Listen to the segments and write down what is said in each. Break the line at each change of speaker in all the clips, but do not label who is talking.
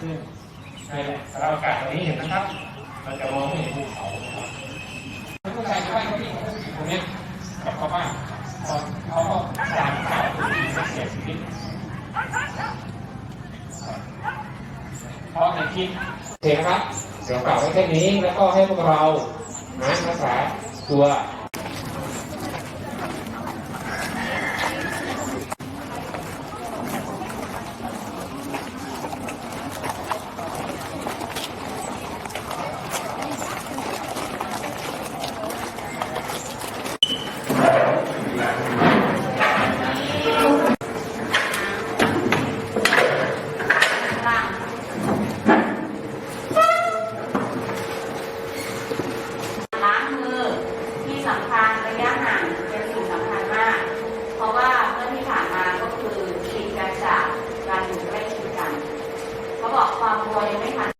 ขึ้นในแหละสำหรับอากาศตรงนี้เห็นนะครับ เราจะมองไม่เห็นภูเขาผู้ชายจะได้เขาที่ตรงนี้กับเขาบ้างเขาก็จามข่าวที่เสียชีวิตเพราะในคลิปโอเคนครับเดี๋ยวกล่าวไว้แค่นี้แล้วก็ให้พวกเรานะรักษาตัว
ล้างมือที่สำคัญระยะห่างเป็นสิ่งสำคัญมาก เพราะว่าเมื่อที่ผ่านมาก็คือติดกันจากการอยู่ใกล้ชิดกัน เขาบอกความกลัวยังไม่ทัน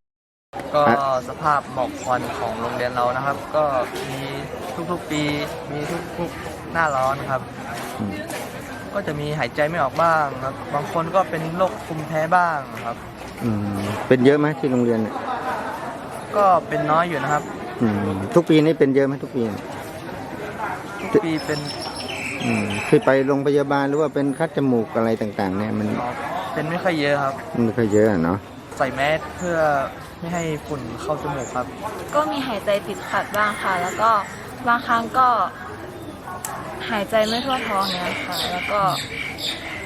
ก็สภาพหมอกควันของโรงเรียนเรานะครับ ก็มีทุกๆปีมีทุกๆหน้าร้อนครับ
อืม
ก็จะมีหายใจไม่ออกบ้างครับ บางคนก็เป็นโรคภูมิแพ้บ้างครับ
อืมเป็นเยอะไหมที่โรงเรียนเนี่ย
ก็เป็นน้อยอยู่นะครับ
อืมทุกปีนี่เป็นเยอะไหมทุกปีเนี่ย
ทุกปีเป็น
อืมคือไปโรงพยาบาลหรือว่าเป็นคัดจมูกอะไรต่าง ๆ เนี่ยมัน
เป็นไม่ค่อยเยอะครับ
มันไม่ค่อยเยอะอะเนาะ
ใส่แมสเพื่อ ไม่ให้ฝุ่นเข้าจมูกครับ
ก็มีหายใจติดขัดบ้างค่ะ แล้วก็บางครั้งก็ หายใจไม่ทั่วท้องเนี่ยค่ะ แล้วก็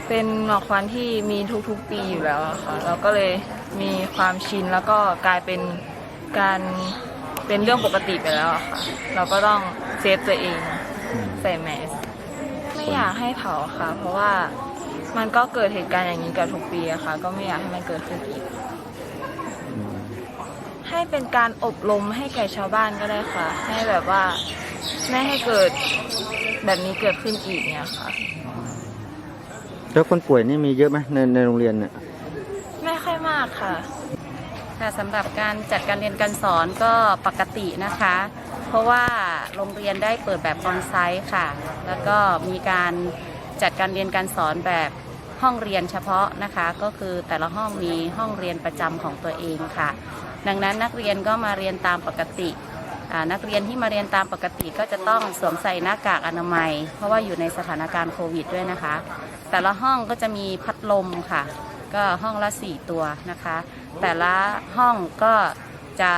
เป็นหมอกควันที่มีทุกๆปีอยู่แล้วอะค่ะ เราก็เลยมีความชินแล้วก็กลายเป็นการเป็นเรื่องปกติไปแล้วอะค่ะ เราก็ต้องเซฟตัวเองใส่แมสไม่อยากให้เผาค่ะ เพราะว่ามันก็เกิดเหตุการณ์อย่างนี้กับทุกปีอะค่ะ ก็ไม่อยากให้มันเกิดขึ้นอีก เป็นการอบรมให้แก่ชาวบ้านก็ได้ค่ะ ให้แบบว่าไม่ให้เกิดแบบนี้เกิดขึ้นอีกเนี่ยค่ะ
แล้วคนป่วยนี่มีเยอะไหมในในโรงเรียนเนี่ย
ไม่ค่อยมากค่ะ
ค่ะสำหรับการจัดการเรียนการสอนก็ปกตินะคะ เพราะว่าโรงเรียนได้เปิดแบบออนไซต์ค่ะ แล้วก็มีการจัดการเรียนการสอนแบบห้องเรียนเฉพาะนะคะ ก็คือแต่ละห้องมีห้องเรียนประจำของตัวเองค่ะ ดังนั้นนักเรียนก็มาเรียนตามปกติ นักเรียนที่มาเรียนตามปกติก็จะต้องสวมใส่หน้ากากอนามัย เพราะว่าอยู่ในสถานการณ์โควิดด้วยนะคะ แต่ละห้องก็จะมีพัดลมค่ะ ก็ห้องละ 4 ตัวนะคะ แต่ละห้องก็จะ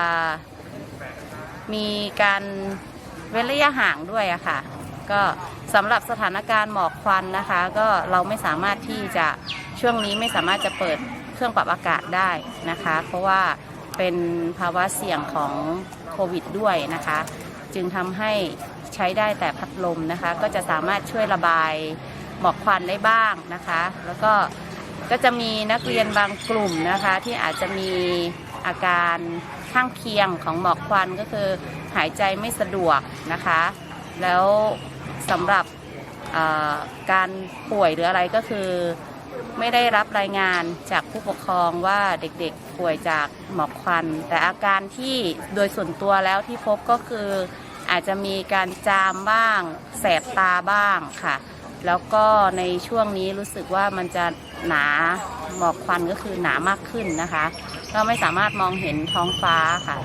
มีการเว้นระยะห่างด้วยอะค่ะ ก็สำหรับสถานการณ์หมอกควันนะคะ ก็เราไม่สามารถที่จะช่วงนี้ไม่สามารถจะเปิดเครื่องปรับอากาศได้นะคะ เพราะว่า เป็นภาวะเสี่ยงของโควิดด้วยนะคะ จึงทำให้ใช้ได้แต่พัดลมนะคะ ก็จะสามารถช่วยระบายหมอกควันได้บ้างนะคะ แล้วก็ก็จะมีนักเรียนบางกลุ่มนะคะ ที่อาจจะมีอาการข้างเคียงของหมอกควันก็คือหายใจไม่สะดวกนะคะ แล้วสำหรับการป่วยหรืออะไรก็คือ ไม่ได้รับรายงานจากผู้ปกครองว่าเด็กๆป่วยจากหมอกควัน แต่อาการที่โดยส่วนตัวแล้วที่พบก็คืออาจจะมีการจามบ้าง แสบตาบ้างค่ะ แล้วก็ในช่วงนี้รู้สึกว่ามันจะหนาหมอกควันก็คือหนามากขึ้นนะคะ ก็ไม่สามารถมองเห็นท้องฟ้าค่ะ